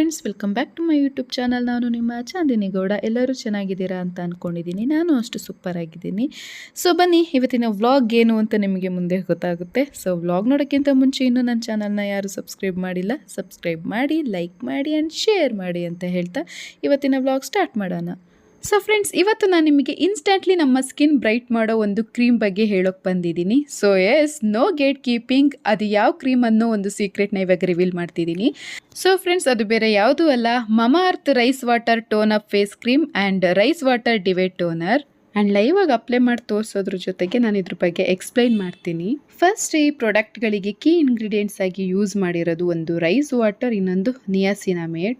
Friends welcome back to my YouTube channel ನಾನು ನಿಮ್ಮ ಚಾಂದಿನಿ ಗೌಡ. ಎಲ್ಲರೂ ಚೆನ್ನಾಗಿದ್ದೀರಾ ಅಂತ ಅಂದ್ಕೊಂಡಿದ್ದೀನಿ ನಾನು ಅಷ್ಟು ಸೂಪರ್ ಆಗಿದ್ದೀನಿ. ಸೊ ಬನ್ನಿ, ಇವತ್ತಿನ ವ್ಲಾಗ್ ಏನು ಅಂತ ನಿಮಗೆ ಮುಂದೆ ಗೊತ್ತಾಗುತ್ತೆ. ಸೊ ವ್ಲಾಗ್ ನೋಡೋಕ್ಕಿಂತ ಮುಂಚೆ ಇನ್ನೂ ನನ್ನ ಚಾನಲ್ನ ಯಾರು ಸಬ್ಸ್ಕ್ರೈಬ್ ಮಾಡಿಲ್ಲ ಸಬ್ಸ್ಕ್ರೈಬ್ ಮಾಡಿ ಲೈಕ್ ಮಾಡಿ ಆ್ಯಂಡ್ ಶೇರ್ ಮಾಡಿ ಅಂತ ಹೇಳ್ತಾ ಇವತ್ತಿನ ವ್ಲಾಗ್ ಸ್ಟಾರ್ಟ್ ಮಾಡೋಣ. ಸೊ ಫ್ರೆಂಡ್ಸ್ ಇವತ್ತು ನಾನು ನಿಮಗೆ ಇನ್ಸ್ಟೆಂಟ್ಲಿ ನಮ್ಮ ಸ್ಕಿನ್ ಬ್ರೈಟ್ ಮಾಡೋ ಒಂದು ಕ್ರೀಮ್ ಬಗ್ಗೆ ಹೇಳೋಕೆ ಬಂದಿದ್ದೀನಿ. So yes no gatekeeping ಅದು ಯಾವ ಕ್ರೀಮ್ ಅನ್ನೋ ಒಂದು ಸೀಕ್ರೆಟ್ನ ಇವಾಗ ರಿವೀಲ್ ಮಾಡ್ತಿದ್ದೀನಿ. ಸೊ ಫ್ರೆಂಡ್ಸ್ ಅದು ಬೇರೆ ಯಾವುದೂ ಅಲ್ಲ. Mamaearth rice water tone up face cream and rice water deviate toner and live ಆಗಿ ಅಪ್ಲೈ ಮಾಡಿ ತೋರಿಸೋದ್ರ ಜೊತೆಗೆ ನಾನು ಇದ್ರ ಬಗ್ಗೆ ಎಕ್ಸ್ಪ್ಲೈನ್ ಮಾಡ್ತೀನಿ. ಫಸ್ಟ್ ಈ ಪ್ರಾಡಕ್ಟ್ಗಳಿಗೆ ಕೀ ಇಂಗ್ರೀಡಿಯೆಂಟ್ಸ್ ಆಗಿ ಯೂಸ್ ಮಾಡಿರೋದು ಒಂದು ರೈಸ್ ವಾಟರ್ ಇನ್ನೊಂದು ನಿಯಾಸಿನಾಮೇಡ್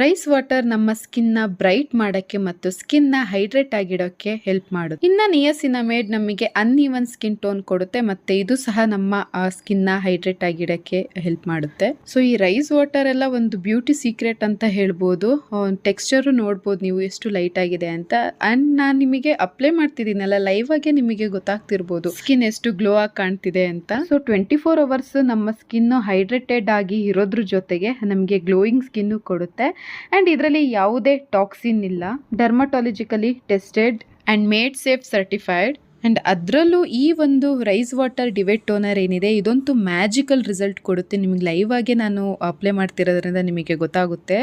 ರೈಸ್ ವಾಟರ್ ನಮ್ಮ ಸ್ಕಿನ್ನ ಬ್ರೈಟ್ ಮಾಡೋಕ್ಕೆ ಮತ್ತು ಸ್ಕಿನ್ನ ಹೈಡ್ರೇಟ್ ಆಗಿಡೋಕ್ಕೆ ಹೆಲ್ಪ್ ಮಾಡುತ್ತೆ. ಇನ್ನು ನಿಯಾಸಿನಮೇಡ್ ನಮಗೆ ಅನ್ಇವನ್ ಸ್ಕಿನ್ ಟೋನ್ ಕೊಡುತ್ತೆ ಮತ್ತೆ ಇದು ಸಹ ನಮ್ಮ ಸ್ಕಿನ್ನ ಹೈಡ್ರೇಟ್ ಆಗಿಡೋಕ್ಕೆ ಹೆಲ್ಪ್ ಮಾಡುತ್ತೆ. ಸೊ ಈ ರೈಸ್ ವಾಟರ್ ಎಲ್ಲ ಒಂದು ಬ್ಯೂಟಿ ಸೀಕ್ರೆಟ್ ಅಂತ ಹೇಳ್ಬೋದು. ಟೆಕ್ಸ್ಚರು ನೋಡ್ಬೋದು ನೀವು ಎಷ್ಟು ಲೈಟ್ ಆಗಿದೆ ಅಂತ. ಅಂಡ್ ನಾನು ನಿಮಗೆ ಅಪ್ಲೈ ಮಾಡ್ತಿದ್ದೀನಲ್ಲ ಲೈವ್ ಆಗಿ ನಿಮಗೆ ಗೊತ್ತಾಗ್ತಿರ್ಬೋದು. ಸ್ಕಿನ್ ಎಷ್ಟು ಗ್ಲೋ ಆಗಿ ಕಾಣ್ತಿದೆ ಅಂತ. ಸೊ ಟ್ವೆಂಟಿ ಫೋರ್ ಅವರ್ಸ್ ನಮ್ಮ ಸ್ಕಿನ್ ಹೈಡ್ರೇಟೆಡ್ ಆಗಿ ಇರೋದ್ರ ಜೊತೆಗೆ ನಮಗೆ ಗ್ಲೋಯಿಂಗ್ ಸ್ಕಿನ್ ಕೊಡುತ್ತೆ. ಆ್ಯಂಡ್ ಇದರಲ್ಲಿ ಯಾವುದೇ ಟಾಕ್ಸಿನ್ ಇಲ್ಲ. Dermatologically tested and made safe certified and ಅದರಲ್ಲೂ ಈ ಒಂದು ರೈಸ್ ವಾಟರ್ ಡಿವೆಟ್ ಟೋನರ್ ಏನಿದೆ ಇದೊಂದು ಮ್ಯಾಜಿಕಲ್ ರಿಸಲ್ಟ್ ಕೊಡುತ್ತೆ. ನಿಮಗೆ ಲೈವ್ ಆಗಿ ನಾನು ಅಪ್ಲೈ ಮಾಡ್ತಿರೋದ್ರಿಂದ ನಿಮಗೆ ಗೊತ್ತಾಗುತ್ತೆ.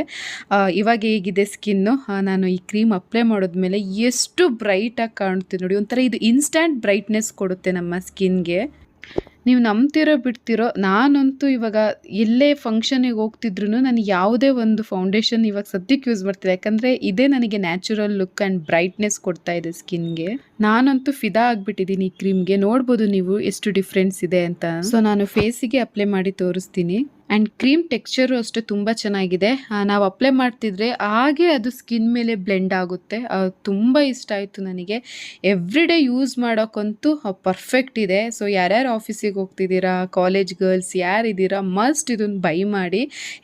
ಇವಾಗ ಹೇಗಿದೆ ಸ್ಕಿನ್ನು ನಾನು ಈ ಕ್ರೀಮ್ ಅಪ್ಲೈ ಮಾಡಿದ್ಮೇಲೆ ಎಷ್ಟು ಬ್ರೈಟಾಗಿ ಕಾಣುತ್ತೆ ನೋಡಿ. ಒಂಥರ ಇದು ಇನ್ಸ್ಟ್ಯಾಂಟ್ ಬ್ರೈಟ್ನೆಸ್ ಕೊಡುತ್ತೆ ನಮ್ಮ ಸ್ಕಿನ್ಗೆ ನೀವು ನಂಬ್ತಿರೋ ಬಿಡ್ತಿರೋ, ನಾನಂತೂ ಇವಾಗ ಎಲ್ಲೇ ಫಂಕ್ಷನಿಗೆ ಹೋಗ್ತಿದ್ರು ನಾನು ಯಾವುದೇ ಒಂದು ಫೌಂಡೇಶನ್ ಇವಾಗ ಸದ್ಯಕ್ಕೆ ಯೂಸ್ ಮಾಡ್ತಿದ್ದೆ ಯಾಕಂದರೆ ಇದೇ ನನಗೆ ನ್ಯಾಚುರಲ್ ಲುಕ್ ಆ್ಯಂಡ್ ಬ್ರೈಟ್ನೆಸ್ ಕೊಡ್ತಾ ಇದೆ ಸ್ಕಿನ್ಗೆ. ನಾನಂತೂ ಫಿದಾ ಆಗಿಬಿಟ್ಟಿದ್ದೀನಿ ಈ ಕ್ರೀಮ್ಗೆ ನೋಡ್ಬೋದು ನೀವು ಎಷ್ಟು ಡಿಫ್ರೆನ್ಸ್ ಇದೆ ಅಂತ. ಸೊ ನಾನು ಫೇಸಿಗೆ ಅಪ್ಲೈ ಮಾಡಿ ತೋರಿಸ್ತೀನಿ. ಆ್ಯಂಡ್ ಕ್ರೀಮ್ ಟೆಕ್ಸ್ಚರು ಅಷ್ಟೇ ತುಂಬ ಚೆನ್ನಾಗಿದೆ. ನಾವು ಅಪ್ಲೈ ಮಾಡ್ತಿದ್ರೆ ಹಾಗೆ ಅದು ಸ್ಕಿನ್ ಮೇಲೆ ಬ್ಲೆಂಡ್ ಆಗುತ್ತೆ. ತುಂಬ ಇಷ್ಟ ಆಯಿತು ನನಗೆ. ಎವ್ರಿ ಡೇ ಯೂಸ್ ಮಾಡೋಕ್ಕಂತೂ ಪರ್ಫೆಕ್ಟ್ ಇದೆ. ಸೊ ಯಾರ್ಯಾರು ಆಫೀಸಿಗೆ ಹೋಗ್ತಿದ್ದೀರಾ ಕಾಲೇಜ್ ಗರ್ಲ್ಸ್ ಯಾರಿದ್ದೀರಾ ಮಸ್ಟ್ ಇದನ್ನು ಬೈ ಮಾಡಿ.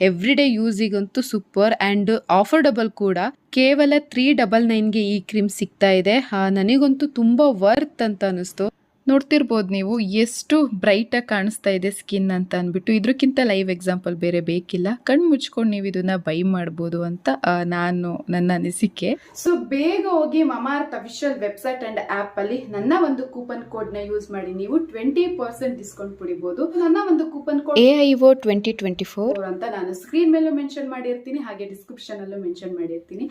ಎವ್ರಿ ಡೇ ಯೂಸಿಗಂತೂ ಸೂಪರ್ ಆ್ಯಂಡ್ ಆಫರ್ಡಬಲ್ ಕೂಡ. ಕೇವಲ ತ್ರೀ ಡಬಲ್ ನೈನ್ಗೆ ಈ ಕ್ರೀಮ್ ಸಿಗ್ತಾ ಇದೆ. ನನಗಂತೂ ತುಂಬ ವರ್ತ್ ಅಂತ ಅನ್ನಿಸ್ತು ನೋಡ್ತಿರ್ಬೋದು ನೀವು ಎಷ್ಟು ಬ್ರೈಟಾಗಿ ಕಾಣಿಸ್ತಾ ಇದೆ ಸ್ಕಿನ್ ಅಂತ ಅಂದ್ಬಿಟ್ಟು. ಇದಕ್ಕಿಂತ ಲೈವ್ ಎಕ್ಸಾಂಪಲ್ ಬೇರೆ ಬೇಕಿಲ್ಲ. ಕಣ್ಣು ಮುಚ್ಕೊಂಡು ನೀವು ಇದನ್ನ ಬೈ ಮಾಡ್ಬೋದು ಅಂತ ನಾನು ನನ್ನ ಅನಿಸಿಕೆ. ಸೊ ಬೇಗ ಹೋಗಿ Mamaearth official website and app ಅಲ್ಲಿ ನನ್ನ ಒಂದು ಕೂಪನ್ ಕೋಡ್ನ ಯೂಸ್ ಮಾಡಿ. ನೀವು ಟ್ವೆಂಟಿ ಪರ್ಸೆಂಟ್ ಡಿಸ್ಕೌಂಟ್ ಪಡಿಬಹುದು ನನ್ನ ಒಂದು coupon code A I O twenty twenty four ಅಂತ ನಾನು ಸ್ಕ್ರೀನ್ ಮೇಲೂ ಮೆನ್ಷನ್ ಮಾಡಿರ್ತೀನಿ ಹಾಗೆ ಡಿಸ್ಕ್ರಿಪ್ಷನ್ ಅಲ್ಲೂ ಮೆನ್ಷನ್ ಮಾಡಿರ್ತೀನಿ.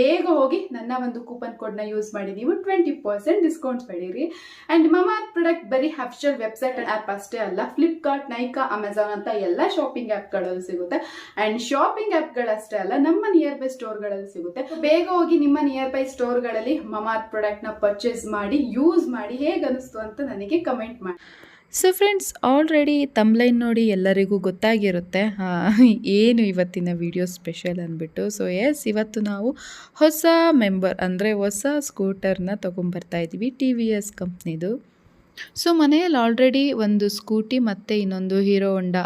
ಬೇಗ ಹೋಗಿ ನನ್ನ ಒಂದು ಕೂಪನ್ ಕೋಡ್ನ ಯೂಸ್ ಮಾಡಿ. ನೀವು ಟ್ವೆಂಟಿ ಪರ್ಸೆಂಟ್ ಡಿಸ್ಕೌಂಟ್ ಪಡೀರಿ. ಅಂಡ್ ಮಮಾರ್ತ್ ಪ್ರಾಡಕ್ಟ್ ಬರೀ ಅಫಿಷಿಯಲ್ ವೆಬ್ಸೈಟ್ ಆ್ಯಪ್ ಅಷ್ಟೇ ಅಲ್ಲ ಫ್ಲಿಪ್ಕಾರ್ಟ್ ನೈಕಾ ಅಮೆಝಾನ್ ಅಂತ ಎಲ್ಲ ಶಾಪಿಂಗ್ ಆ್ಯಪ್ಗಳಲ್ಲಿ ಸಿಗುತ್ತೆ. ಆ್ಯಂಡ್ ಶಾಪಿಂಗ್ ಆ್ಯಪ್ಗಳಷ್ಟೇ ಅಲ್ಲ, ನಮ್ಮ ನಿಯರ್ ಬೈ ಸ್ಟೋರ್ಗಳಲ್ಲಿ ಸಿಗುತ್ತೆ. ಬೇಗ ಹೋಗಿ ನಿಮ್ಮ ನಿಯರ್ ಬೈ ಸ್ಟೋರ್ಗಳಲ್ಲಿ ಮಮಾರ್ತ್ ಪ್ರಾಡಕ್ಟ್ನ ಪರ್ಚೇಸ್ ಮಾಡಿ ಯೂಸ್ ಮಾಡಿ ಹೇಗೆ ಅನಿಸ್ತು ಅಂತ ನನಗೆ ಕಮೆಂಟ್ ಮಾಡಿ ಸೊ ಫ್ರೆಂಡ್ಸ್ ಆಲ್ರೆಡಿ ತಮ್ಲೈನ್ ನೋಡಿ ಎಲ್ಲರಿಗೂ ಗೊತ್ತಾಗಿರುತ್ತೆ. ಏನು ಇವತ್ತಿನ ವಿಡಿಯೋ ಸ್ಪೆಷಲ್ ಅಂದ್ಬಿಟ್ಟು. ಸೊ ಎಸ್ ಇವತ್ತು ನಾವು ಹೊಸ ಮೆಂಬರ್ ಅಂದರೆ ಹೊಸ ಸ್ಕೂಟರ್ನ ತೊಗೊಂಬರ್ತಾ ಇದ್ದೀವಿ ಟಿ ವಿ ಎಸ್ ಕಂಪ್ನಿದು ಸೊ ಮನೆಯಲ್ಲಿ ಆಲ್ರೆಡಿ ಒಂದು ಸ್ಕೂಟಿ ಮತ್ತು ಇನ್ನೊಂದು ಹೀರೋ ಹೊಂಡ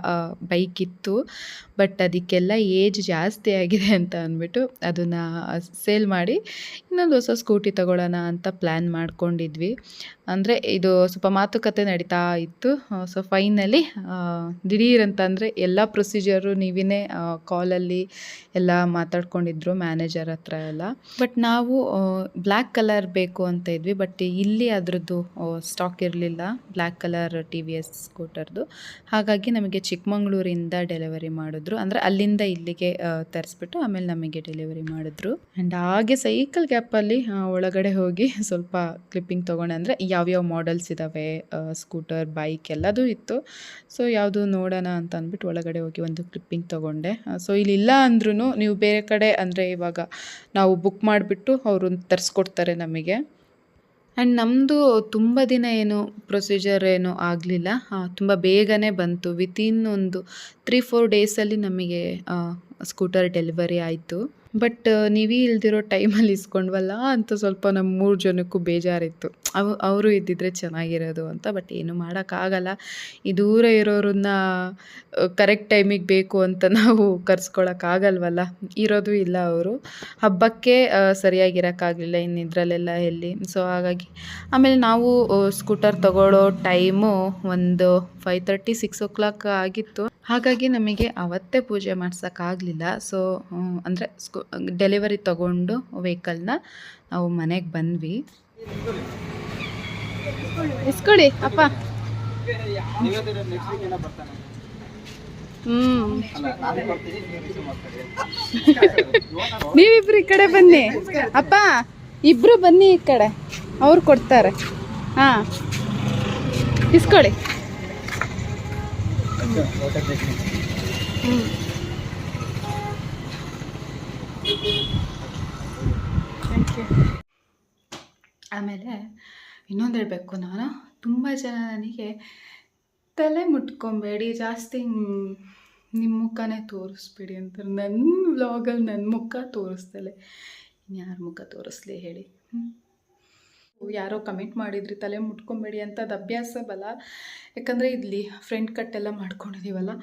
ಬೈಕ್ ಇತ್ತು. ಬಟ್ ಅದಕ್ಕೆಲ್ಲ ಏಜ್ ಜಾಸ್ತಿ ಆಗಿದೆ ಅಂತ ಅಂದ್ಬಿಟ್ಟು ಅದನ್ನು ಸೇಲ್ ಮಾಡಿ ಇನ್ನೊಂದು ಹೊಸ ಸ್ಕೂಟಿ ತಗೊಳ್ಳೋಣ ಅಂತ ಪ್ಲ್ಯಾನ್ ಮಾಡ್ಕೊಂಡಿದ್ವಿ. ಅಂದರೆ ಇದು ಸ್ವಲ್ಪ ಮಾತುಕತೆ ನಡೀತಾ ಇತ್ತು. ಸೊ ಫೈನಲಿ ದಿಢೀರ್ ಅಂತಂದರೆ ಎಲ್ಲ ಪ್ರೊಸೀಜರು ನೀವಿನೇ ಕಾಲಲ್ಲಿ ಎಲ್ಲ ಮಾತಾಡ್ಕೊಂಡಿದ್ರು ಮ್ಯಾನೇಜರ್ ಹತ್ರ ಎಲ್ಲ. ಬಟ್ ನಾವು ಬ್ಲ್ಯಾಕ್ ಕಲರ್ ಬೇಕು ಅಂತ ಇದ್ವಿ. ಬಟ್ ಇಲ್ಲಿ ಅದರದ್ದು ಸ್ಟಾಕ್ ಇರಲಿಲ್ಲ. Black colour T V S ಸ್ಕೂಟರ್ದು ಹಾಗಾಗಿ ನಮಗೆ ಚಿಕ್ಕಮಂಗ್ಳೂರಿಂದ ಡೆಲಿವರಿ ಮಾಡಿದ್ರು ಅಂದರೆ ಅಲ್ಲಿಂದ ಇಲ್ಲಿಗೆ ತರಿಸ್ಬಿಟ್ಟು ಆಮೇಲೆ ನಮಗೆ ಡೆಲಿವರಿ ಮಾಡಿದ್ರು. ಆ್ಯಂಡ್ ಹಾಗೆ ಸೈಕಲ್ ಗ್ಯಾಪಲ್ಲಿ ಒಳಗಡೆ ಹೋಗಿ ಸ್ವಲ್ಪ ಕ್ಲಿಪ್ಪಿಂಗ್ ತೊಗೊಂಡೆ. ಅಂದರೆ ಯಾವ್ಯಾವ ಮಾಡಲ್ಸ್ ಇದ್ದಾವೆ ಸ್ಕೂಟರ್ ಬೈಕ್ ಎಲ್ಲದೂ ಇತ್ತು. ಸೊ ಯಾವುದು ನೋಡೋಣ ಅಂತ ಅಂದ್ಬಿಟ್ಟು ಒಳಗಡೆ ಹೋಗಿ ಒಂದು ಕ್ಲಿಪ್ಪಿಂಗ್ ತೊಗೊಂಡೆ. ಸೊ ಇಲ್ಲಿ ಇಲ್ಲ ಅಂದ್ರೂ ನೀವು ಬೇರೆ ಕಡೆ, ಅಂದರೆ ಇವಾಗ ನಾವು ಬುಕ್ ಮಾಡಿಬಿಟ್ಟು ಅವರು ತರಿಸ್ಕೊಡ್ತಾರೆ ನಮಗೆ. ಆ್ಯಂಡ್ ನಮ್ಮದು ತುಂಬ ದಿನ ಏನು ಪ್ರೊಸೀಜರ್ ಏನು ಆಗಲಿಲ್ಲ. ತುಂಬ ಬೇಗನೆ ಬಂತು. ವಿತಿನ್ ಒಂದು ತ್ರೀ ಫೋರ್ ಡೇಸಲ್ಲಿ ನಮಗೆ ಸ್ಕೂಟರ್ ಡೆಲಿವರಿ ಆಯಿತು. ಬಟ್ ನೀವೇ ಇಲ್ದಿರೋ ಟೈಮಲ್ಲಿ ಇಸ್ಕೊಂಡ್ವಲ್ಲ ಅಂತ ಸ್ವಲ್ಪ ನಮ್ಮ ಮೂರು ಜನಕ್ಕೂ ಬೇಜಾರಿತ್ತು. ಅವು, ಅವರು ಇದ್ದಿದ್ರೆ ಚೆನ್ನಾಗಿರೋದು ಅಂತ ಬಟ್ ಏನು ಮಾಡೋಕ್ಕಾಗಲ್ಲ. ಈ ದೂರ ಇರೋರನ್ನ ಕರೆಕ್ಟ್ ಟೈಮಿಗೆ ಬೇಕು ಅಂತ ನಾವು ಕರ್ಸ್ಕೊಳಕ್ಕಾಗಲ್ವಲ್ಲ? ಇರೋದು ಇಲ್ಲ ಅವರು. ಹಬ್ಬಕ್ಕೆ ಸರಿಯಾಗಿರೋಕ್ಕಾಗಲಿಲ್ಲ ಇನ್ನು ಇದರಲ್ಲೆಲ್ಲ ಎಲ್ಲಿ. ಸೊ ಹಾಗಾಗಿ, ಆಮೇಲೆ ನಾವು ಸ್ಕೂಟರ್ ತಗೊಳ್ಳೋ ಟೈಮು ಒಂದು five thirty six o'clock ಆಗಿತ್ತು. ಹಾಗಾಗಿ ನಮಗೆ ಅವತ್ತೇ ಪೂಜೆ ಮಾಡ್ಸೋಕ್ಕಾಗಲಿಲ್ಲ. ಸೊ ಅಂದರೆ ಸ್ಕೂ ಡೆಲಿವರಿ ತಗೊಂಡು ವೆಹಿಕಲ್ನ ನಾವು ಮನೆಗೆ ಬಂದ್ವಿ. ಇಸ್ಕೊಳ್ಳಿ ಅಪ್ಪ. ನೀವಿಬ್ರು ಈ ಕಡೆ ಬನ್ನಿ. ಅಪ್ಪ, ಇಬ್ರು ಬನ್ನಿ ಈ ಕಡೆ. ಅವ್ರು ಕೊಡ್ತಾರೆ. ಹಾಂ. ಇಸ್ಕೊಳ್ಳಿ ಆಮೇಲೆ ಇನ್ನೊಂದು ಹೇಳಬೇಕು ನಾನು. ತುಂಬ ಜನ ನನಗೆ ತಲೆ ಮುಟ್ಕೊಬೇಡಿ, ಜಾಸ್ತಿ ನಿಮ್ಮ ಮುಖನೇ ತೋರಿಸ್ಬೇಡಿ ಅಂತಾರೆ ನನ್ನ ವ್ಲಾಗಲ್ಲಿ ನನ್ನ ಮುಖ ತೋರಿಸ್ದಲೆ. ಇನ್ಯಾರ ಮುಖ ತೋರಿಸ್ಲಿ ಹೇಳಿ? ಯಾರೋ ಕಮೆಂಟ್ ಮಾಡಿದ್ರಿ, ತಲೆ ಮುಟ್ಕೊಂಬೇಡಿ ಅಂತ ಅದು ಅಭ್ಯಾಸ ಬಲ. ಯಾಕಂದರೆ ಇಲ್ಲಿ ಫ್ರಂಟ್ ಕಟ್ಟೆಲ್ಲ ಮಾಡ್ಕೊಂಡಿದ್ದೀವಲ್ಲ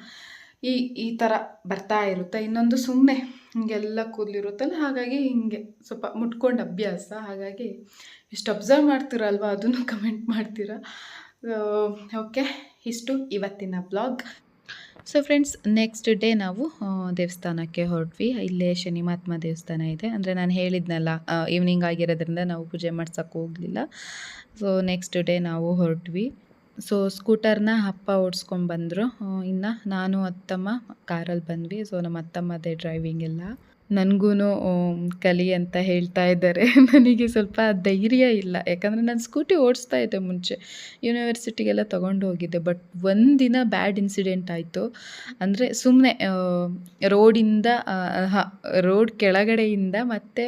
ಈ ಈ ಥರ ಬರ್ತಾ ಇರುತ್ತೆ. ಇನ್ನೊಂದು ಸುಮ್ಮನೆ ಹಿಂಗೆಲ್ಲ ಕೂದಲಿರುತ್ತಲ್ಲ, ಹಾಗಾಗಿ ಹಿಂಗೆ ಸ್ವಲ್ಪ ಮುಟ್ಕೊಂಡು ಅಭ್ಯಾಸ. ಹಾಗಾಗಿ ಇಷ್ಟು ಅಬ್ಸರ್ವ್ ಮಾಡ್ತೀರಲ್ವ, ಅದನ್ನು ಕಮೆಂಟ್ ಮಾಡ್ತೀರಾ? ಓಕೆ ಇಷ್ಟು ಇವತ್ತಿನ blog so friends next day ನಾವು ದೇವಸ್ಥಾನಕ್ಕೆ ಹೊರಟ್ವಿ. ಇಲ್ಲೇ ಶನಿ ಮಹಾತ್ಮ ದೇವಸ್ಥಾನ ಇದೆ. ಅಂದರೆ ನಾನು ಹೇಳಿದ್ನಲ್ಲ ಈವ್ನಿಂಗ್ ಆಗಿರೋದ್ರಿಂದ ನಾವು ಪೂಜೆ ಮಾಡ್ಸೋಕ್ಕೆ ಹೋಗಲಿಲ್ಲ. ಸೊ ನೆಕ್ಸ್ಟ್ ಡೇ ನಾವು ಹೊರಟ್ವಿ. ಸೊ ಸ್ಕೂಟರ್ನ ಅಪ್ಪ ಓಡಿಸ್ಕೊಂಡ್ಬಂದರು ಇನ್ನು ನಾನು ಅತ್ತಮ್ಮ ಕಾರಲ್ಲಿ ಬಂದ್ವಿ. ಸೊ ನಮ್ಮ ಅತ್ತಮ್ಮದೇ ಡ್ರೈವಿಂಗ್ ಎಲ್ಲ. ನನಗೂ ಕಲಿ ಅಂತ ಹೇಳ್ತಾ ಇದ್ದಾರೆ. ನನಗೆ ಸ್ವಲ್ಪ ಧೈರ್ಯ ಇಲ್ಲ. ಯಾಕಂದರೆ ನಾನು ಸ್ಕೂಟಿ ಓಡಿಸ್ತಾ ಇದ್ದೆ ಮುಂಚೆ. ಯೂನಿವರ್ಸಿಟಿಗೆಲ್ಲ ತೊಗೊಂಡು ಹೋಗಿದ್ದೆ. ಬಟ್ ಒಂದಿನ ಬ್ಯಾಡ್ ಇನ್ಸಿಡೆಂಟ್ ಆಯಿತು. ಅಂದರೆ ಸುಮ್ಮನೆ ರೋಡಿಂದ ಹಾಂ ರೋಡ್ ಕೆಳಗಡೆಯಿಂದ ಮತ್ತು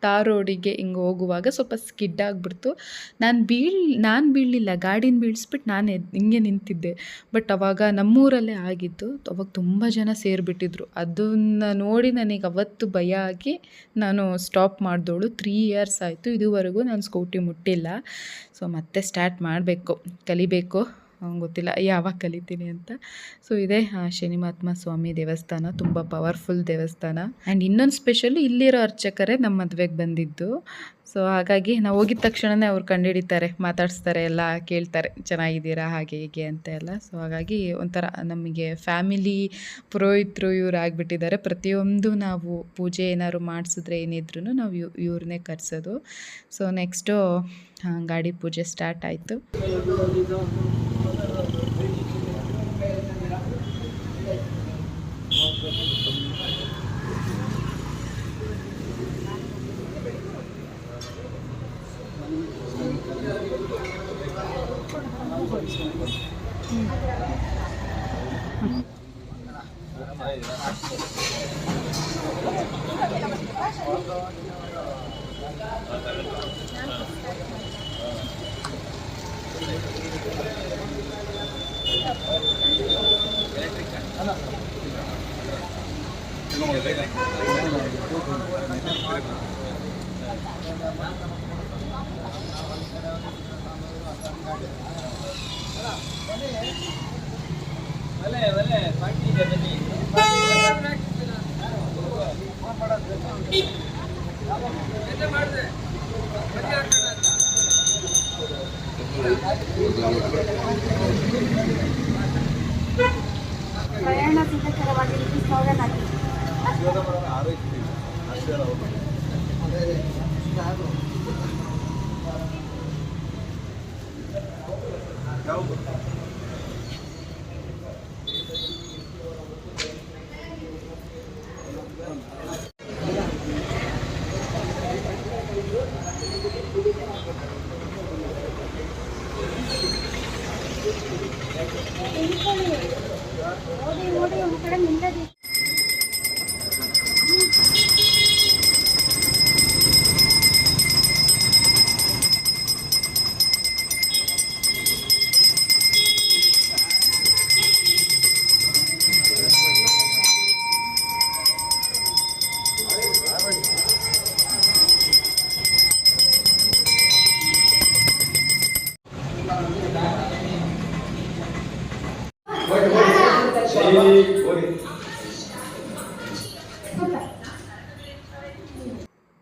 ಟಾರ್ ರೋಡಿಗೆ ಹಿಂಗೆ ಹೋಗುವಾಗ ಸ್ವಲ್ಪ ಸ್ಕಿಡ್ ಆಗಿಬಿಡ್ತು. ನಾನು ಬೀಳ್, ನಾನು ಬೀಳಲಿಲ್ಲ, ಗಾಡಿನ ಬೀಳಿಸ್ಬಿಟ್ಟು ನಾನು ಹಿಂಗೆ ನಿಂತಿದ್ದೆ. ಬಟ್ ಅವಾಗ ನಮ್ಮೂರಲ್ಲೇ ಆಗಿದ್ದು ಅವಾಗ ತುಂಬ ಜನ ಸೇರಿಬಿಟ್ಟಿದ್ರು. ಅದನ್ನು ನೋಡಿ ನನಗೆ ಅವತ್ತು ಭಯ ಆಗಿ ನಾನು ಸ್ಟಾಪ್ ಮಾಡಿದೋಳು. ತ್ರೀ ಇಯರ್ಸ್ ಆಯಿತು. ಇದುವರೆಗೂ ನಾನು ಸ್ಕೂಟಿ ಮುಟ್ಟಿಲ್ಲ. ಸೊ ಮತ್ತೆ ಸ್ಟಾರ್ಟ್ ಮಾಡಬೇಕು, ಕಲಿಬೇಕು. ಗೊತ್ತಿಲ್ಲ. ಯಾವಾಗ ಕಲಿತೀನಿ ಅಂತ. ಸೊ ಇದೇ ಶ್ರೀನಿಮಾತ್ಮ ಸ್ವಾಮಿ ದೇವಸ್ಥಾನ. ತುಂಬ ಪವರ್ಫುಲ್ ದೇವಸ್ಥಾನ. ಆ್ಯಂಡ್ ಇನ್ನೊಂದು ಸ್ಪೆಷಲು ಇಲ್ಲಿರೋ ಅರ್ಚಕರೇ ನಮ್ಮ ಮದುವೆಗೆ ಬಂದಿದ್ದು. ಸೊ ಹಾಗಾಗಿ ನಾವು ಹೋಗಿದ ತಕ್ಷಣವೇ ಅವ್ರು ಕಂಡುಹಿಡಿತಾರೆ ಮಾತಾಡಿಸ್ತಾರೆ, ಎಲ್ಲ ಕೇಳ್ತಾರೆ. ಚೆನ್ನಾಗಿದ್ದೀರಾ, ಹಾಗೆ, ಹೀಗೆ ಅಂತ ಎಲ್ಲ. ಸೊ ಹಾಗಾಗಿ ಒಂಥರ ನಮಗೆ ಫ್ಯಾಮಿಲಿ ಪುರೋಹಿತರು ಇವ್ರು ಆಗಿಬಿಟ್ಟಿದ್ದಾರೆ. ಪ್ರತಿಯೊಂದು ನಾವು ಪೂಜೆ ಏನಾದ್ರು ಮಾಡಿಸಿದ್ರೆ ಏನಿದ್ರು ನಾವು ಇವ್ ಇವ್ರನ್ನೇ ಕರೆಸೋದು. ಸೊ ನೆಕ್ಸ್ಟು ಗಾಡಿ ಪೂಜೆ ಸ್ಟಾರ್ಟ್ ಆಯಿತು. ಪ್ರಯಾಣ ಸುಖಕರವಾಗಿ ಸ್ಲೋಗನ್ ಹಾಕಿ ಓಡಿ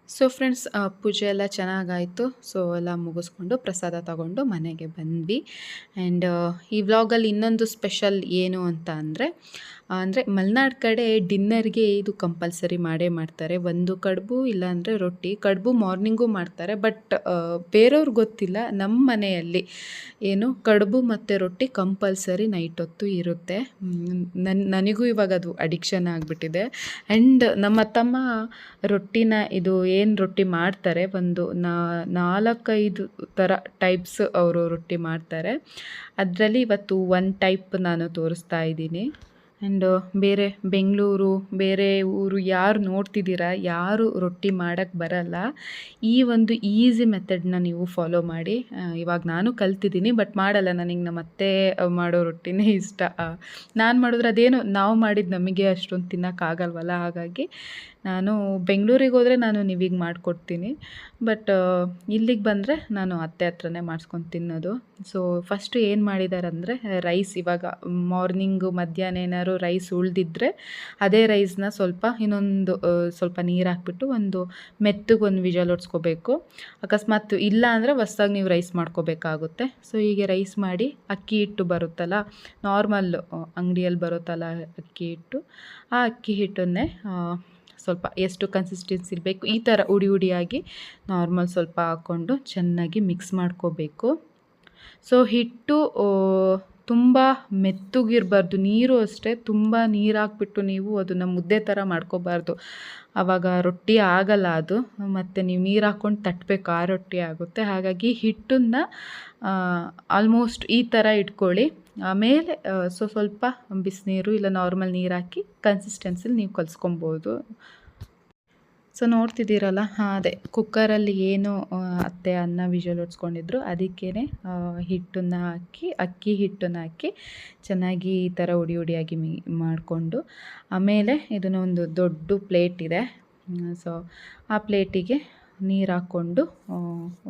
ಸೊ ಫ್ರೆಂಡ್ಸ್ ಪೂಜೆ ಎಲ್ಲ ಚೆನ್ನಾಗಾಯಿತು. ಸೊ ಎಲ್ಲ ಮುಗಿಸ್ಕೊಂಡು ಪ್ರಸಾದ ತಗೊಂಡು ಮನೆಗೆ ಬಂದ್ವಿ. ಆ್ಯಂಡ್ ಈ ವ್ಲಾಗಲ್ಲಿ ಇನ್ನೊಂದು ಸ್ಪೆಷಲ್ ಏನು ಅಂತ ಅಂದರೆ ಅಂದರೆ ಮಲೆನಾಡು ಕಡೆ ಡಿನ್ನರ್ಗೆ ಇದು ಕಂಪಲ್ಸರಿ ಮಾಡೇ ಮಾಡ್ತಾರೆ. ಒಂದು ಕಡುಬು ಇಲ್ಲಾಂದರೆ ರೊಟ್ಟಿ. ಕಡುಬು ಮಾರ್ನಿಂಗು ಮಾಡ್ತಾರೆ. ಬಟ್ ಬೇರೆಯವ್ರಿಗೆ ಗೊತ್ತಿಲ್ಲ. ನಮ್ಮ ಮನೆಯಲ್ಲಿ ಏನು ಕಡುಬು ಮತ್ತು ರೊಟ್ಟಿ ಕಂಪಲ್ಸರಿ ನೈಟ್ ಹೊತ್ತು ಇರುತ್ತೆ. ನನ್ನ ನನಗೂ ಇವಾಗ ಅದು ಅಡಿಕ್ಷನ್ ಆಗಿಬಿಟ್ಟಿದೆ. ಆ್ಯಂಡ್ ನಮ್ಮ ತಮ್ಮ ರೊಟ್ಟಿನ ಇದು ಏನು ರೊಟ್ಟಿ ಮಾಡ್ತಾರೆ? ಒಂದು ನಾಲ್ಕೈದು ಥರ ಟೈಪ್ಸ್ ಅವರು ರೊಟ್ಟಿ ಮಾಡ್ತಾರೆ. ಅದರಲ್ಲಿ ಇವತ್ತು ಒನ್ ಟೈಪ್ ನಾನು ತೋರಿಸ್ತಾ ಇದ್ದೀನಿ. ಆ್ಯಂಡ್ ಬೇರೆ ಬೆಂಗಳೂರು, ಬೇರೆ ಊರು ಯಾರು ನೋಡ್ತಿದ್ದೀರಾ, ಯಾರು ರೊಟ್ಟಿ ಮಾಡೋಕ್ಕೆ ಬರಲ್ಲ. ಈ ಒಂದು ಈಸಿ ಮೆಥಡ್ನ ನೀವು ಫಾಲೋ ಮಾಡಿ. ಇವಾಗ ನಾನು ಕಲ್ತಿದ್ದೀನಿ ಬಟ್ ಮಾಡಲ್ಲ. ನನಗೆ ನಮ್ಮ ಅತ್ತೆ ಮಾಡೋ ರೊಟ್ಟಿನೇ ಇಷ್ಟ. ನಾನು ಮಾಡಿದ್ರೆ ಅದೇನು, ನಾವು ಮಾಡಿದ್ದು ನಮಗೆ ಅಷ್ಟೊಂದು ತಿನ್ನೋಕ್ಕಾಗಲ್ವಲ್ಲ ಹಾಗಾಗಿ ನಾನು ಬೆಂಗಳೂರಿಗೆ ಹೋದರೆ ನಾನು ನೀವೀಗ ಮಾಡಿಕೊಡ್ತೀನಿ. ಬಟ್ ಇಲ್ಲಿಗೆ ಬಂದರೆ ನಾನು ಅತ್ತೆ ಹತ್ರನೇ ಮಾಡಿಸ್ಕೊಂಡು ತಿನ್ನೋದು. ಸೊ ಫಸ್ಟು ಏನು ಮಾಡಿದ್ದಾರೆ ಅಂದರೆ ರೈಸ್ ಇವಾಗ ಮಾರ್ನಿಂಗು ಮಧ್ಯಾಹ್ನ ಏನಾದ್ರು ರೈಸ್ ಉಳಿದಿದ್ರೆ ಅದೇ ರೈಸ್ನ ಸ್ವಲ್ಪ ಇನ್ನೊಂದು ಸ್ವಲ್ಪ ನೀರು ಹಾಕ್ಬಿಟ್ಟು ಒಂದು ಮೆತ್ತಗೆ ಒಂದು ವಿಜಲ್ ಹೊಡ್ಸ್ಕೋಬೇಕು ಅಕಸ್ಮಾತ್ ಇಲ್ಲ ಅಂದರೆ ಹೊಸ್ದಾಗಿ ನೀವು ರೈಸ್ ಮಾಡ್ಕೋಬೇಕಾಗುತ್ತೆ. ಸೊ ಹೀಗೆ ರೈಸ್ ಮಾಡಿ ಅಕ್ಕಿ ಹಿಟ್ಟು ಬರುತ್ತಲ್ಲ ನಾರ್ಮಲ್ ಅಂಗಡಿಯಲ್ಲಿ ಬರುತ್ತಲ್ಲ ಅಕ್ಕಿ ಹಿಟ್ಟು, ಆ ಅಕ್ಕಿ ಹಿಟ್ಟನ್ನೇ ಸ್ವಲ್ಪ ಎಷ್ಟು ಕನ್ಸಿಸ್ಟೆನ್ಸಿ ಇರಬೇಕು, ಈ ಥರ ಉಡಿ ಉಡಿಯಾಗಿ ನಾರ್ಮಲ್ ಸ್ವಲ್ಪ ಹಾಕ್ಕೊಂಡು ಚೆನ್ನಾಗಿ ಮಿಕ್ಸ್ ಮಾಡ್ಕೋಬೇಕು. ಸೊ ಹಿಟ್ಟು ತುಂಬ ಮೆತ್ತಗಿರಬಾರ್ದು. ನೀರು ಅಷ್ಟೇ ತುಂಬ ನೀರು ಹಾಕ್ಬಿಟ್ಟು ನೀವು ಅದನ್ನು ಮುದ್ದೆ ಥರ ಮಾಡ್ಕೋಬಾರ್ದು. ಆವಾಗ ರೊಟ್ಟಿ ಆಗಲ್ಲ ಅದು. ಮತ್ತು ನೀವು ನೀರು ಹಾಕ್ಕೊಂಡು ತಟ್ಟಬೇಕು ಆ ರೊಟ್ಟಿ ಆಗುತ್ತೆ. ಹಾಗಾಗಿ ಹಿಟ್ಟನ್ನು ಆಲ್ಮೋಸ್ಟ್ ಈ ಥರ ಇಟ್ಕೊಳ್ಳಿ. ಆಮೇಲೆ ಸೊ ಸ್ವಲ್ಪ ಬಿಸಿನೀರು ಇಲ್ಲ ನಾರ್ಮಲ್ ನೀರು ಹಾಕಿ ಕನ್ಸಿಸ್ಟೆನ್ಸಿಲಿ ನೀವು ಕಲಿಸ್ಕೊಬೋದು. ಸೊ, ನೋಡ್ತಿದ್ದೀರಲ್ಲ? ಹಾಂ, ಅದೇ. ಕುಕ್ಕರಲ್ಲಿ ಏನು ಅತ್ತೆ ಅನ್ನ ವಿಷಲ್ ಹೊಡ್ಸ್ಕೊಂಡಿದ್ರು ಅದಕ್ಕೇ ಹಿಟ್ಟನ್ನು ಹಾಕಿ, ಅಕ್ಕಿ ಹಿಟ್ಟನ್ನು ಹಾಕಿ ಚೆನ್ನಾಗಿ ಈ ಥರ ಉಡಿ ಉಡಿಯಾಗಿ ಮಿ, ಮಾಡಿಕೊಂಡು, ಆಮೇಲೆ ಇದನ್ನು ಒಂದು ದೊಡ್ಡ ಪ್ಲೇಟ್ ಇದೆ. ಸೊ, ಆ ಪ್ಲೇಟಿಗೆ ನೀರು ಹಾಕ್ಕೊಂಡು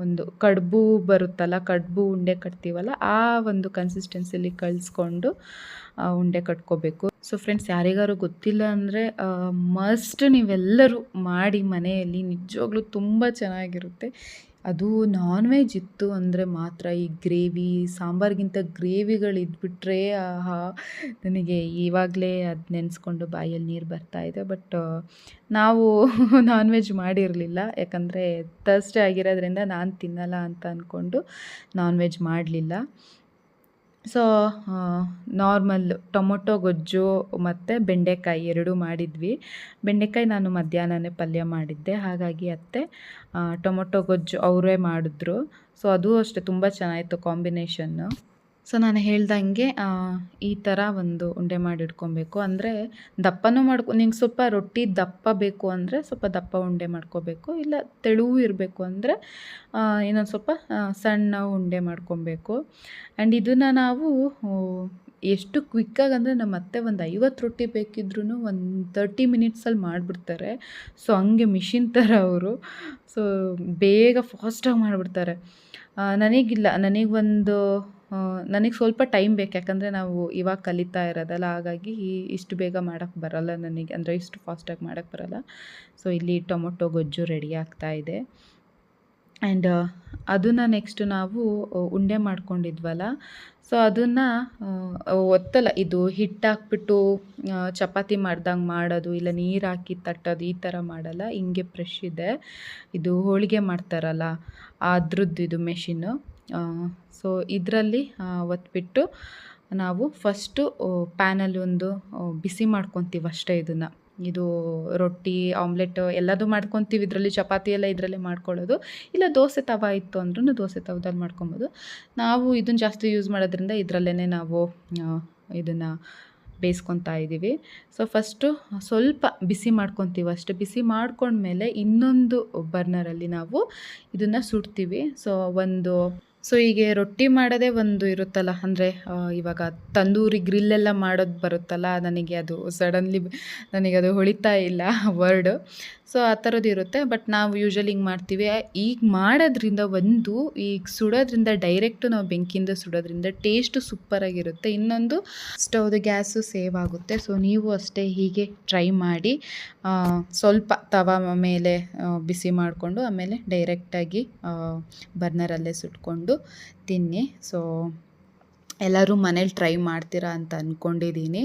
ಒಂದು ಕಡುಬು ಬರುತ್ತಲ್ಲ, ಕಡುಬು ಉಂಡೆ ಕಟ್ತೀವಲ್ಲ, ಆ ಒಂದು ಕನ್ಸಿಸ್ಟೆನ್ಸಿಲಿ ಕಳಿಸ್ಕೊಂಡು ಉಂಡೆ ಕಟ್ಕೋಬೇಕು. ಸೊ ಫ್ರೆಂಡ್ಸ್ ಯಾರಿಗಾರು ಗೊತ್ತಿಲ್ಲ ಅಂದರೆ ಮಸ್ಟ್ ನೀವೆಲ್ಲರೂ ಮಾಡಿ ಮನೆಯಲ್ಲಿ, ನಿಜವಾಗ್ಲೂ ತುಂಬ ಚೆನ್ನಾಗಿರುತ್ತೆ. ಅದು ನಾನ್ ವೆಜ್ ಇತ್ತು ಅಂದರೆ ಮಾತ್ರ ಈ ಗ್ರೇವಿ, ಸಾಂಬಾರಿಗಿಂತ ಗ್ರೇವಿಗಳಿದ್ಬಿಟ್ರೆ ಆಹಾ, ನನಗೆ ಇವಾಗಲೇ ಅದು ನೆನೆಸ್ಕೊಂಡು ಬಾಯಲ್ಲಿ ನೀರು ಬರ್ತಾ ಇದೆ. ಬಟ್ ನಾವು ನಾನ್ ವೆಜ್ ಮಾಡಿರಲಿಲ್ಲ. ಯಾಕಂದರೆ ತರ್ಸ್ಡೇ ಆಗಿರೋದ್ರಿಂದ ನಾನು ತಿನ್ನಲ್ಲ ಅಂತ ಅಂದ್ಕೊಂಡು ನಾನ್ ವೆಜ್ ಮಾಡಲಿಲ್ಲ. ಸೊ ನಾರ್ಮಲ್ ಟೊಮೊಟೊ, ಗೊಜ್ಜು ಮತ್ತು ಬೆಂಡೆಕಾಯಿ ಎರಡೂ ಮಾಡಿದ್ವಿ. ಬೆಂಡೆಕಾಯಿ ನಾನು ಮಧ್ಯಾಹ್ನನೇ ಪಲ್ಯ ಮಾಡಿದ್ದೆ. ಹಾಗಾಗಿ ಅತ್ತೆ ಟೊಮೊಟೊ, ಗೊಜ್ಜು ಅವರೇ ಮಾಡಿದ್ರು. ಸೊ ಅದು ಅಷ್ಟೇ. ತುಂಬ ಚೆನ್ನಾಗಿತ್ತು ಕಾಂಬಿನೇಷನ್ನು. ಸೊ ನಾನು ಹೇಳ್ದಂಗೆ ಈ ಥರ ಒಂದು ಉಂಡೆ ಮಾಡಿ ಇಟ್ಕೊಬೇಕು. ಅಂದರೆ ದಪ್ಪನೂ ಮಾಡ್ಕೊ, ನಿಂಗೆ ಸ್ವಲ್ಪ ರೊಟ್ಟಿ ದಪ್ಪ ಬೇಕು ಅಂದರೆ ಸ್ವಲ್ಪ ದಪ್ಪ ಉಂಡೆ ಮಾಡ್ಕೋಬೇಕು. ಇಲ್ಲ ತೆಳುವು ಇರಬೇಕು ಅಂದರೆ ಇನ್ನೊಂದು ಸ್ವಲ್ಪ ಸಣ್ಣ ಉಂಡೆ ಮಾಡ್ಕೊಬೇಕು. ಆ್ಯಂಡ್ ಇದನ್ನು ನಾವು ಎಷ್ಟು ಕ್ವಿಕ್ಕಾಗಿ ಅಂದರೆ ನಮ್ಮ ಅತ್ತೆ ಒಂದು ಐವತ್ತು ರೊಟ್ಟಿ ಬೇಕಿದ್ರೂ ಒಂದು ತರ್ಟಿ ಮಿನಿಟ್ಸಲ್ಲಿ ಮಾಡಿಬಿಡ್ತಾರೆ. ಸೊ ಹಂಗೆ ಮಿಷಿನ್ ಥರ ಅವರು. ಸೊ ಬೇಗ ಫಾಸ್ಟಾಗಿ ಮಾಡಿಬಿಡ್ತಾರೆ. ನನಗಿಲ್ಲ ನನಗೊಂದು ನನಗೆ ಸ್ವಲ್ಪ ಟೈಮ್ ಬೇಕು. ಯಾಕಂದರೆ ನಾವು ಇವಾಗ ಕಲಿತಾ ಇರೋದಲ್ಲ, ಹಾಗಾಗಿ ಇಷ್ಟು ಬೇಗ ಮಾಡೋಕ್ಕೆ ಬರೋಲ್ಲ ನನಗೆ. ಅಂದರೆ ಇಷ್ಟು ಫಾಸ್ಟಾಗಿ ಮಾಡೋಕ್ಕೆ ಬರಲ್ಲ. ಸೊ ಇಲ್ಲಿ ಟೊಮೊಟೊ ಗೊಜ್ಜು ರೆಡಿ ಆಗ್ತಾ ಇದೆ. ಆ್ಯಂಡ್ ಅದನ್ನು ನೆಕ್ಸ್ಟ್ ನಾವು ಉಂಡೆ ಮಾಡ್ಕೊಂಡಿದ್ವಲ್ಲ. ಸೊ ಅದನ್ನು ಒತ್ತಲ್ಲ. ಇದು ಹಿಟ್ಟು ಹಾಕ್ಬಿಟ್ಟು ಚಪಾತಿ ಮಾಡ್ದಂಗೆ ಮಾಡೋದು, ಇಲ್ಲ ನೀರು ಹಾಕಿ ತಟ್ಟೋದು ಈ ಥರ ಮಾಡಲ್ಲ. ಹಿಂಗೆ ಫ್ರೆಶ್ ಇದೆ. ಇದು ಹೋಳಿಗೆ ಮಾಡ್ತಾರಲ್ಲ, ಅದ್ರದ್ದು ಇದು ಮೆಷಿನ್ನು ಸೊ ಇದರಲ್ಲಿ ಒತ್ಬಿಟ್ಟು ನಾವು ಫಸ್ಟು ಪ್ಯಾನಲ್ಲಿ ಒಂದು ಬಿಸಿ ಮಾಡ್ಕೊತೀವಿ ಅಷ್ಟೇ ಇದನ್ನು. ಇದು ರೊಟ್ಟಿ ಆಮ್ಲೆಟ್ ಎಲ್ಲದೂ ಮಾಡ್ಕೊತೀವಿ ಇದರಲ್ಲಿ, ಚಪಾತಿ ಎಲ್ಲ ಇದರಲ್ಲೇ ಮಾಡ್ಕೊಳ್ಳೋದು. ಇಲ್ಲ ದೋಸೆ ತವ ಇತ್ತು ಅಂದ್ರೂ ದೋಸೆ ತವದಲ್ಲಿ ಮಾಡ್ಕೊಬೋದು. ನಾವು ಇದನ್ನು ಜಾಸ್ತಿ ಯೂಸ್ ಮಾಡೋದ್ರಿಂದ ಇದರಲ್ಲೇ ನಾವು ಇದನ್ನು ಬೇಯಿಸ್ಕೊತಾ ಇದ್ದೀವಿ. ಸೊ ಫಸ್ಟು ಸ್ವಲ್ಪ ಬಿಸಿ ಮಾಡ್ಕೊತೀವಿ ಅಷ್ಟೇ. ಬಿಸಿ ಮಾಡ್ಕೊಂಡ್ಮೇಲೆ ಇನ್ನೊಂದು ಬರ್ನರಲ್ಲಿ ನಾವು ಇದನ್ನು ಸುಡ್ತೀವಿ. ಸೊ ಒಂದು ಸೊ ಹೀಗೆ ರೊಟ್ಟಿ ಮಾಡೋದೇ ಒಂದು ಇರುತ್ತಲ್ಲ, ಅಂದರೆ ಇವಾಗ ತಂದೂರಿ ಗ್ರಿಲ್ಲೆಲ್ಲ ಮಾಡೋದು ಬರುತ್ತಲ್ಲ, ನನಗೆ ಅದು ಸಡನ್ಲಿ ನನಗೆ ಅದು ಹೊಳಿತಾ ಇಲ್ಲ ವರ್ಡು ಸೊ ಆ ಥರದ್ದು ಇರುತ್ತೆ. ಬಟ್ ನಾವು ಯೂಶ್ವಲಿ ಹಿಂಗೆ ಮಾಡ್ತೀವಿ. ಈಗ ಮಾಡೋದ್ರಿಂದ ಒಂದು, ಈಗ ಸುಡೋದ್ರಿಂದ ಡೈರೆಕ್ಟು ನಾವು ಬೆಂಕಿಯಿಂದ ಸುಡೋದ್ರಿಂದ ಟೇಸ್ಟು ಸೂಪರಾಗಿರುತ್ತೆ. ಇನ್ನೊಂದು, ಸ್ಟವ್ದು ಗ್ಯಾಸು ಸೇವ್ ಆಗುತ್ತೆ. ಸೊ ನೀವು ಅಷ್ಟೇ ಹೀಗೆ ಟ್ರೈ ಮಾಡಿ ಸ್ವಲ್ಪ ತವ ಮೇಲೆ ಬಿಸಿ ಮಾಡಿಕೊಂಡು ಆಮೇಲೆ ಡೈರೆಕ್ಟಾಗಿ ಬರ್ನರಲ್ಲೇ ಸುಟ್ಕೊಂಡು ತಿನ್ನಿ. ಸೊ ಎಲ್ಲರೂ ಮನೇಲಿ ಟ್ರೈ ಮಾಡ್ತೀರಾ ಅಂತ ಅಂದ್ಕೊಂಡಿದ್ದೀನಿ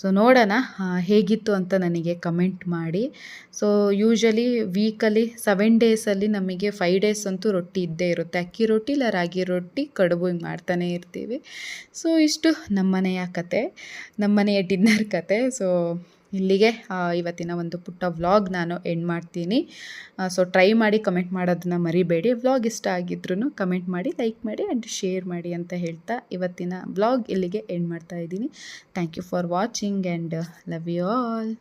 ಸೊ ನೋಡೋಣ ಹೇಗಿತ್ತು ಅಂತ ನನಗೆ ಕಮೆಂಟ್ ಮಾಡಿ. ಸೊ ಯೂಶ್ವಲಿ ವೀಕಲ್ಲಿ ಸೆವೆನ್ ಡೇಸಲ್ಲಿ ನಮಗೆ ಫೈವ್ ಡೇಸ್ ಅಂತೂ ರೊಟ್ಟಿ ಇದ್ದೇ ಇರುತ್ತೆ. ಅಕ್ಕಿ ರೊಟ್ಟಿ ಇಲ್ಲ ರಾಗಿ ರೊಟ್ಟಿ ಕಡುಬು ಹಿಂಗೆ ಮಾಡ್ತಾನೆ ಇರ್ತೀವಿ. ಸೊ ಇಷ್ಟು ನಮ್ಮನೆಯ ಕತೆ, ನಮ್ಮನೆಯ ಡಿನ್ನರ್ ಕತೆ. ಸೊ ಇಲ್ಲಿಗೆ ಇವತ್ತಿನ ಒಂದು ಪುಟ್ಟ ವ್ಲಾಗ್ ನಾನು ಎಂಡ್ ಮಾಡ್ತೀನಿ. ಸೊ ಟ್ರೈ ಮಾಡಿ ಕಮೆಂಟ್ ಮಾಡೋದನ್ನ ಮರಿಬೇಡಿ. ವ್ಲಾಗ್ ಇಷ್ಟ ಆಗಿದ್ರೂ ಕಮೆಂಟ್ ಮಾಡಿ ಲೈಕ್ ಮಾಡಿ ಆ್ಯಂಡ್ ಶೇರ್ ಮಾಡಿ ಅಂತ ಹೇಳ್ತಾ ಇವತ್ತಿನ ವ್ಲಾಗ್ ಇಲ್ಲಿಗೆ ಎಂಡ್ ಮಾಡ್ತಾ ಇದ್ದೀನಿ. Thank you for watching and love you all